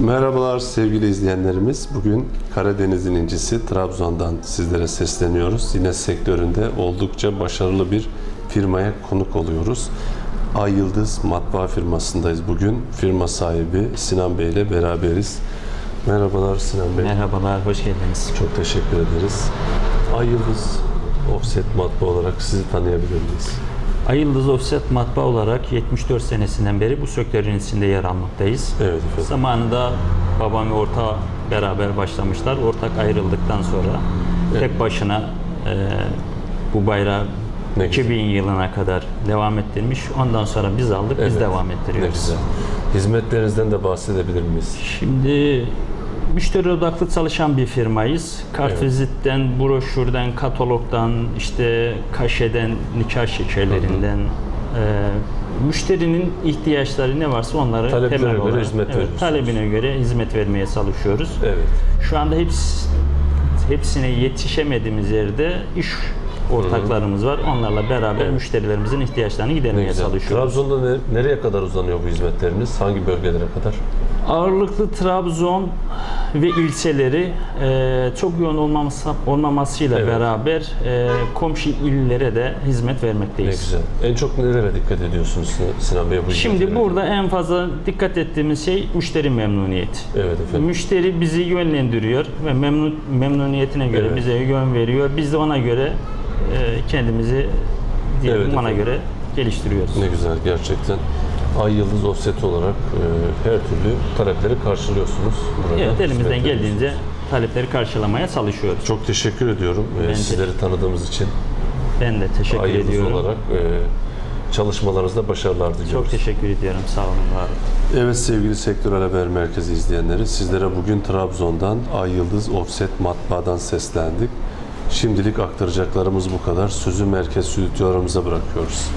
Merhabalar sevgili izleyenlerimiz. Bugün Karadeniz'in incisi Trabzon'dan sizlere sesleniyoruz. Yine sektöründe oldukça başarılı bir firmaya konuk oluyoruz. Ay Yıldız Matbaa firmasındayız bugün. Firma sahibi Sinan Bey ile beraberiz. Merhabalar Sinan Bey. Merhabalar, hoş geldiniz. Çok teşekkür ederiz. Ay Yıldız Offset Matbaa olarak sizi tanıyabilir miyiz? Ay Yıldız Offset Matbaa olarak 74 senesinden beri bu sektörün içinde yer almaktayız. Evet efendim. Zamanında babam ve orta beraber başlamışlar. Ortak ayrıldıktan sonra tek başına e, bu bayrağı Ne 2000 yılına kadar devam ettirmiş. Ondan sonra biz aldık, biz Evet. devam Ne ettiriyoruz. güzel. Hizmetlerinizden de bahsedebilir miyiz? Şimdi müşteri odaklı çalışan bir firmayız. Kartvizitten, broşürden, katalogdan, işte kaşeden, nikah şekerlerinden, e, müşterinin ihtiyaçları ne varsa onları Taleplerine temel göre olarak, hizmet evet, talebine göre hizmet vermeye çalışıyoruz. Evet. Şu anda hepsi, hepsine yetişemediğimiz yerde iş ortaklarımız var. Onlarla beraber Evet. müşterilerimizin ihtiyaçlarını gidermeye çalışıyoruz. Trabzon'da ne- nereye kadar uzanıyor bu hizmetleriniz? Hangi bölgelere kadar? Ağırlıklı Trabzon ve ilçeleri e, çok yoğun olmaması, olmamasıyla Evet. beraber e, komşu illere de hizmet Ne vermekteyiz. güzel. En çok nelere dikkat ediyorsunuz Sin- Sinan Bey bu Şimdi burada en fazla dikkat ettiğimiz şey müşteri memnuniyeti. Evet efendim. Müşteri bizi yönlendiriyor ve memnun memnuniyetine göre Evet. bize yön veriyor. Biz de ona göre e, kendimizi diyelim Evet ona göre geliştiriyoruz. Ne güzel gerçekten. Ay Yıldız Offset olarak e, her türlü talepleri karşılıyorsunuz burada. Evet elimizden geldiğince talepleri karşılamaya çalışıyoruz. Çok teşekkür ediyorum e, Ben sizleri tanıdığımız için. Ben de teşekkür Ay Yıldız ediyorum. olarak e, çalışmalarınızda başarılar diliyoruz. Çok teşekkür ediyorum. Sağ olun, var olun. Evet sevgili Sektörel Haber Merkezi izleyenleri, sizlere bugün Trabzon'dan Ay Yıldız Offset Matbaa'dan seslendik. Şimdilik aktaracaklarımız bu kadar. Sözü merkez stüdyolarımıza bırakıyoruz.